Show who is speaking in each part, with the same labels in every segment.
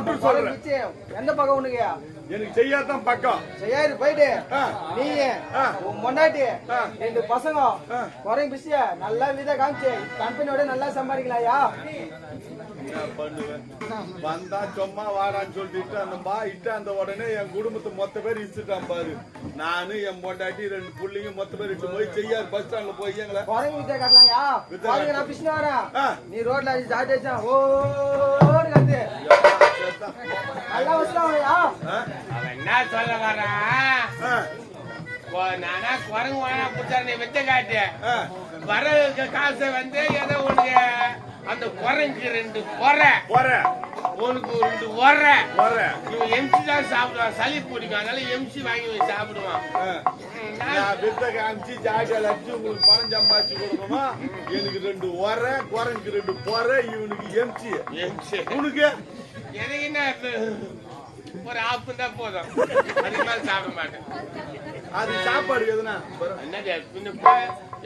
Speaker 1: குரங்கு சொல்றேன்.
Speaker 2: பிச்சு, எந்த பக்கம் உனக்கு?
Speaker 1: எனக்கு செய்யாதான் பக்கம்.
Speaker 2: செய்யாரு போயிட்டு.
Speaker 1: ஆ.
Speaker 2: நீ. உன்
Speaker 1: ஆ.
Speaker 2: ரெண்டு பசங்க. குறையும் பிசிய நல்லா வித காமிச்சு. கம்பெனியோட நல்லா
Speaker 1: பண்ணுவேன்? வந்தா சும்மா வாடான்னு சொல்லிட்டு அந்த பா இட்ட அந்த உடனே என் குடும்பத்தை மொத்த பேர் இசுட்டான் பாரு. நானு என் பொண்டாட்டி ரெண்டு புள்ளைங்க மொத்த பேர் இட்டு போய் செய்யாரு பஸ் ஸ்டாண்ட்ல போய் எங்களை
Speaker 2: குறையும் வித்த காட்டலாம்யா நான் பிசின வரேன். நீ ரோட்ல வச்சா ஓன்னு கத்து நல்லா
Speaker 3: அவன் என்ன சொல்ல வரான் நானா குரங்கு வேணா புடிச்சா நீ வித்த காட்டு.
Speaker 1: ஆ.
Speaker 3: வர காசை வந்து ஏதோ உனக்கு அந்த குரங்கு ரெண்டு பொறை
Speaker 1: போறேன்
Speaker 3: உனக்கு ரெண்டு ஒரை
Speaker 1: போறேன்
Speaker 3: இவன் எம்சி தான் சாப்பிடுவான் சளி பிடிக்கும். அதனால எம்சி வாங்கி போய் சாப்பிடுவான்.
Speaker 1: வித்த காமிச்சு ஜாடியால் அடிச்சு உங்களுக்கு பணம் சம்பாதிச்சு கொடுக்கணும்? எனக்கு ரெண்டு ஒர குரங்கு ரெண்டு பொற இவனுக்கு எம்சி
Speaker 3: எம்சி
Speaker 1: உனக்கு?
Speaker 3: எனக்கு என்ன இது? ஒரு ஆப்பு தான் போதும். அதுக்கு மேல சாப்பிட மாட்டேன்.
Speaker 1: அது சாப்பாடு எதுனா?
Speaker 3: என்னது? பின்ன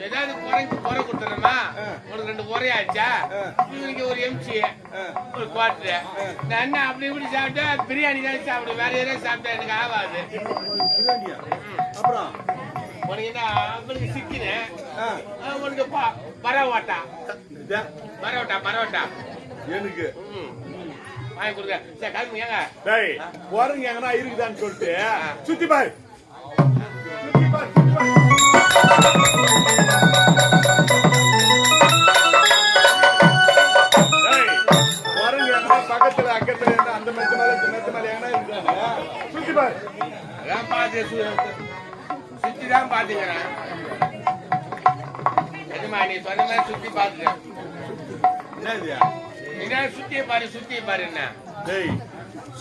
Speaker 3: ஏதாவது குறைக்கு குறை கொடுத்துறோமா. உனக்கு ரெண்டு குறையாச்சா. இவனுக்கு ஒரு எம்சி. ஒரு குவார்டர் நான் என்ன அப்படி இப்படி சாப்பிட்டா பிரியாணி தான் சாப்பிடுவேன் வேற எதாவது சாப்பிட்டா எனக்கு ஆகாது.
Speaker 1: அப்புறம்?
Speaker 3: உனக்கு என்ன அவனுக்கு சிக்கினேன்
Speaker 1: ஆ,
Speaker 3: உனக்கு பரோட்டா. பரோட்டா பரோட்டா.
Speaker 1: எனக்கு?
Speaker 3: வாங்கி கொடுங்க. சரி கிளம்புங்க ஏங்க.
Speaker 1: டேய் குரங்கு எங்கன்னா இருக்குதான்னு சொல்லிட்டு. சுத்தி பாரு. சுத்தி பாரு. சுத்தி பாரு சுத்தி
Speaker 3: தான் பார்த்துக்கிறேன் எதுமா நீ சொன்ன மாதிரி சுத்தி
Speaker 1: என்னது?
Speaker 3: என்ன சுத்தி பாரு சுத்தி பாரு என்ன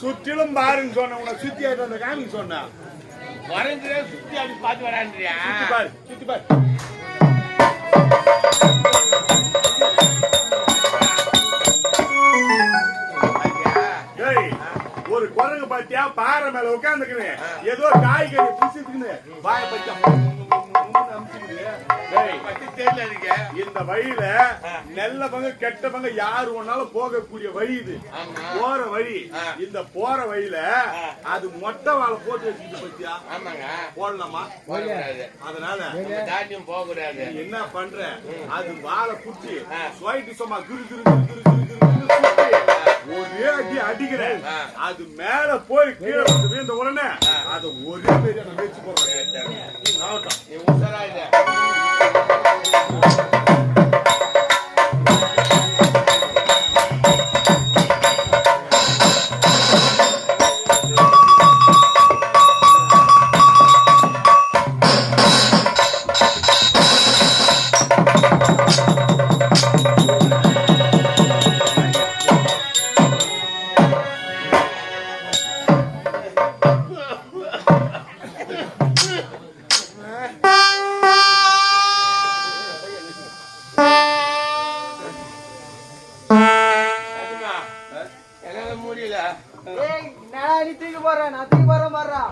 Speaker 1: சுத்திலும் பாருன்னு சொன்ன உன சுத்தி ஆயிட்டு அந்த காமிங்க சொன்னா.
Speaker 3: குறைஞ்சு சுத்தி அப்படி பார்த்து வரான்றியா?
Speaker 1: சுத்தி பாரு சுத்தி பாரு. டேய் ஒரு குரங்கு பாத்தியா பாறை மேல உட்காந்துக்குன்னு ஏதோ காய்கறி பிடிச்சிருக்குன்னு வாய பச்சா இந்த வழியில நல்ல பங்கு கெட்ட பங்கு யாரு ஒன்னாலும் போகக்கூடிய வழி இது. போற வழி. இந்த போற வழியில. அது மொட்டை வாழை போட்டு வச்சுக்கிட்டு பத்தியா போடலாமா? அதனால
Speaker 3: நம்ம தாண்டியும் போகக்கூடாது.
Speaker 1: நீ என்ன பண்ற? அது வாழை
Speaker 3: ஆ.
Speaker 1: சுவைட்டு சும்மா குரு குரு குரு குரு குரு ஒரே அடி அடிக்கிற
Speaker 3: ஆ.
Speaker 1: அது மேல போய் கீழே வந்து விழுந்த உடனே அதை ஒரே பேர் நான் வச்சு போறேன் ஆகட்டும்
Speaker 3: நீ உசரா இல்ல
Speaker 2: ஏய் நான் நீ தூக்கி போறேன் நான் தூக்கி போறேன் பாடுறா.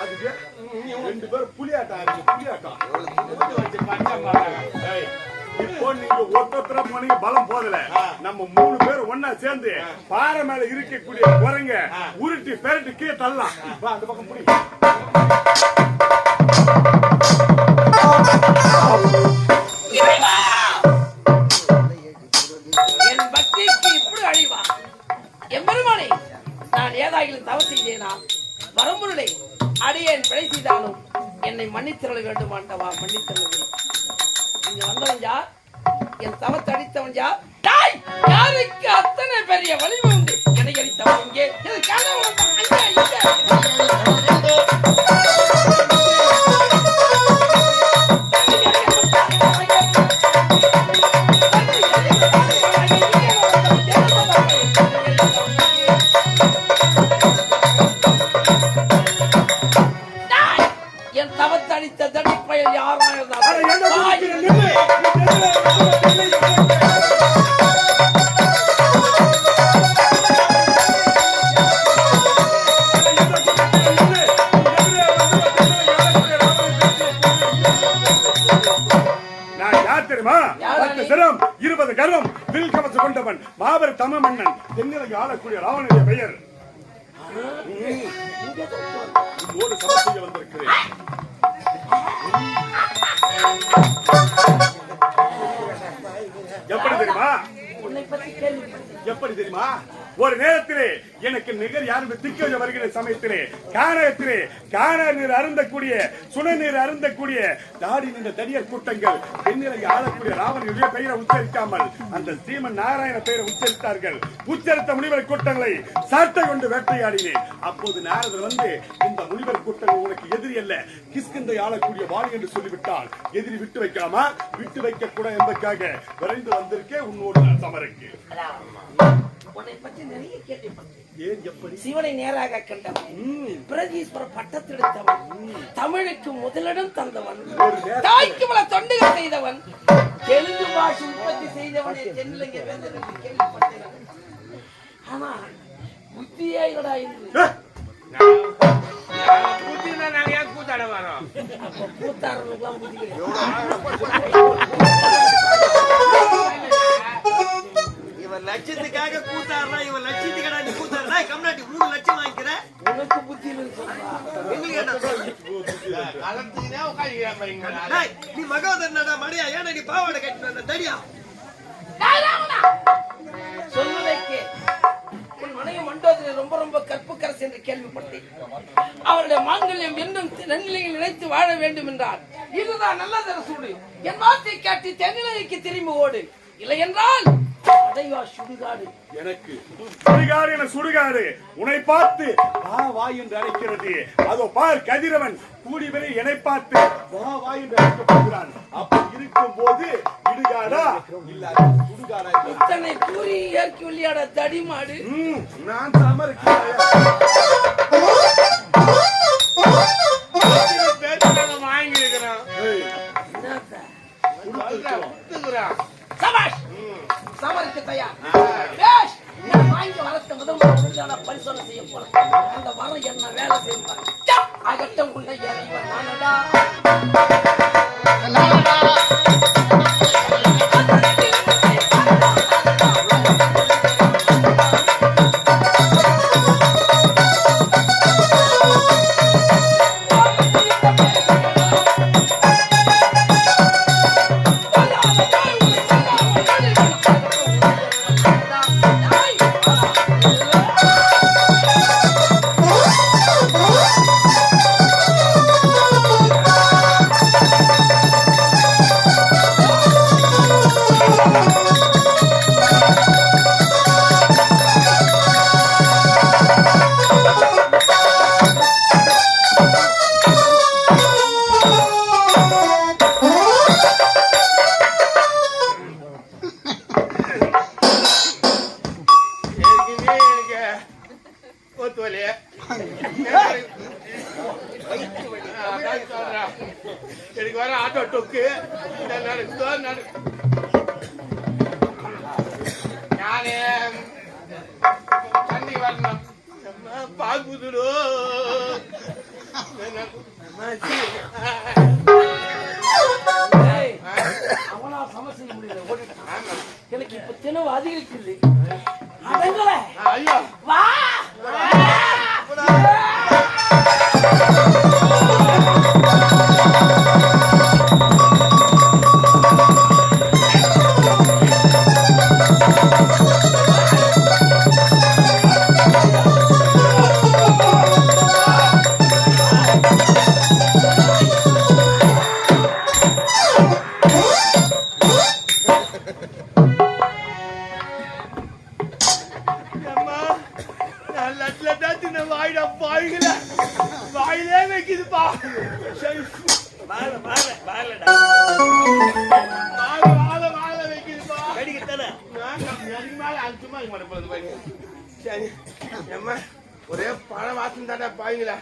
Speaker 1: அதுக்கு ரெண்டு பேரும் புலியாட்டம் ஆடுச்சு புலியாட்டம் இப்போ நீங்க ஒருத்தர போனீங்க பலம் போதல நம்ம மூணு பேர் ஒன்னா சேர்ந்து பாறை மேல இருக்கக்கூடிய குரங்க உருட்டி பெரட்டி கீழே தள்ளலாம். அந்த பக்கம் புடி.
Speaker 4: யாருக்கு அத்தனை பெரிய வலிமை
Speaker 1: யார் தெரியுமா? பத்து? சிரம் இருபது கரம் வில் கவச கொண்டவன் மாபெரும் தமிழ் மன்னன் தென்னிலங்கை ஆளக்கூடிய ராவனுடைய பெயர். செய்ய வந்திருக்கிறேன் எப்படி தெரியுமா? எப்படி தெரியுமா? ஒரு நேரத்திலே எனக்கு நிகர் யாரும் திக்கஜ வருகிற சமயத்திலே காணகத்திலே காண நீர் அருந்தக்கூடிய சுன நீர் அருந்தக்கூடிய தாடி நின்ற தனியார் கூட்டங்கள் பெண்ணிலை ஆளக்கூடிய ராவனுடைய பெயரை உச்சரிக்காமல் அந்த சீமன் நாராயண பெயரை உச்சரித்தார்கள். உச்சரித்த முனிவர் கூட்டங்களை சாட்டை கொண்டு வேட்டையாடினேன் அப்போது நாரதர் வந்து இந்த முனிவர் கூட்டங்கள் உனக்கு எதிரி அல்ல கிஸ்கந்தை ஆளக்கூடிய வாணி என்று சொல்லிவிட்டால் எதிரி விட்டு வைக்கலாமா? விட்டு வைக்க கூட என்பதற்காக விரைந்து வந்திருக்கே உன்னோடு நான் சமருக்கு
Speaker 4: உன்னை பற்றி நிறைய கேள்விப்பட்டேன் சிவனை நேராக கண்டவன். பிரதீஸ்வர பட்டத்தெடுத்தவன் தமிழுக்கு முதலிடம் தந்தவன். தாய்க்கு பல தொண்டுகள் செய்தவன். தெலுங்கு பாஷை உற்பத்தி செய்தவனே தென்னிலங்கை வேந்தன் என்று கேள்விப்பட்டேன். ஆனா புத்தியா இல்லடா
Speaker 3: ஏன் கூத்தாட வரோம்.
Speaker 4: அப்ப கூத்தாரர்களுக்கெல்லாம் புத்தி
Speaker 2: இவன் லட்சத்துக்காக கூத்தாடுறா இவன் லட்சத்துக்கடா நீ கூத்தாடுறா. கம்னாட்டி மூணு லட்சம் வாங்கிக்கிற.
Speaker 4: உனக்கு புத்தி
Speaker 2: எங்களுக்கு நீ மகோதரனடா மடியா ஏன்னா நீ பாவாடை கட்டின அந்த தடியா
Speaker 4: சொல்வதை கேள். உன் மனைவி மண்டோதரி ரொம்ப ரொம்ப கற்புக்கரசு என்று கேள்விப்பட்டேன். அவருடைய மாங்கல்யம் என்னும் நன்னிலையில் நினைத்து வாழ வேண்டும் என்றால் இதுதான் நல்லதர சூடு. என் வார்த்தை காட்டி தென்னிலைக்கு திரும்பி ஓடு. இல்லை என்றால்
Speaker 1: எனக்கு சுடுகாடு என சுடுகாடு. உன்னை பார்த்து வா வா என்று அழைக்கிறது. அதோ பார் கதிரவன் கூடி வரை என்னை பார்த்து வா வா என்று அழைக்கப் போகிறான். அப்படி இருக்கும் போது இடுகாடா? இல்ல சுடுகாடா.
Speaker 4: இத்தனை கூறி ஏற்கி விளையாட தடிமாடு?
Speaker 1: நான் சமர்க்கிறேன்
Speaker 4: பரிசோதனை செய்ய போறேன். அந்த வரம் என்ன வேலை செய்வாங்க அகட்டம் உள்ள இறைவன். நானடா
Speaker 3: எனக்கு வர ஆட்டோ டொக்கு நானே தண்ணி வரணும் பாக்குதுடோ
Speaker 4: அவனா சம செய்ய முடியல எனக்கு இப்ப தினவு அதிகரிக்குது அடங்கல
Speaker 3: ஐயோ
Speaker 4: வா
Speaker 3: பாய்கள வாயிலே வைக்குதுப்பா. சரி
Speaker 2: வாழ வாழ வாழடா
Speaker 3: வாழ வாழ வாழ வைக்குதுப்பா
Speaker 2: கடிக்கத்தானே
Speaker 3: நான் அதுக்கு மேல அஞ்சுமா இருக்க மாட்டேன் சரி ஏம்மா ஒரே பழ வாசம் தானே பாய்ங்களா.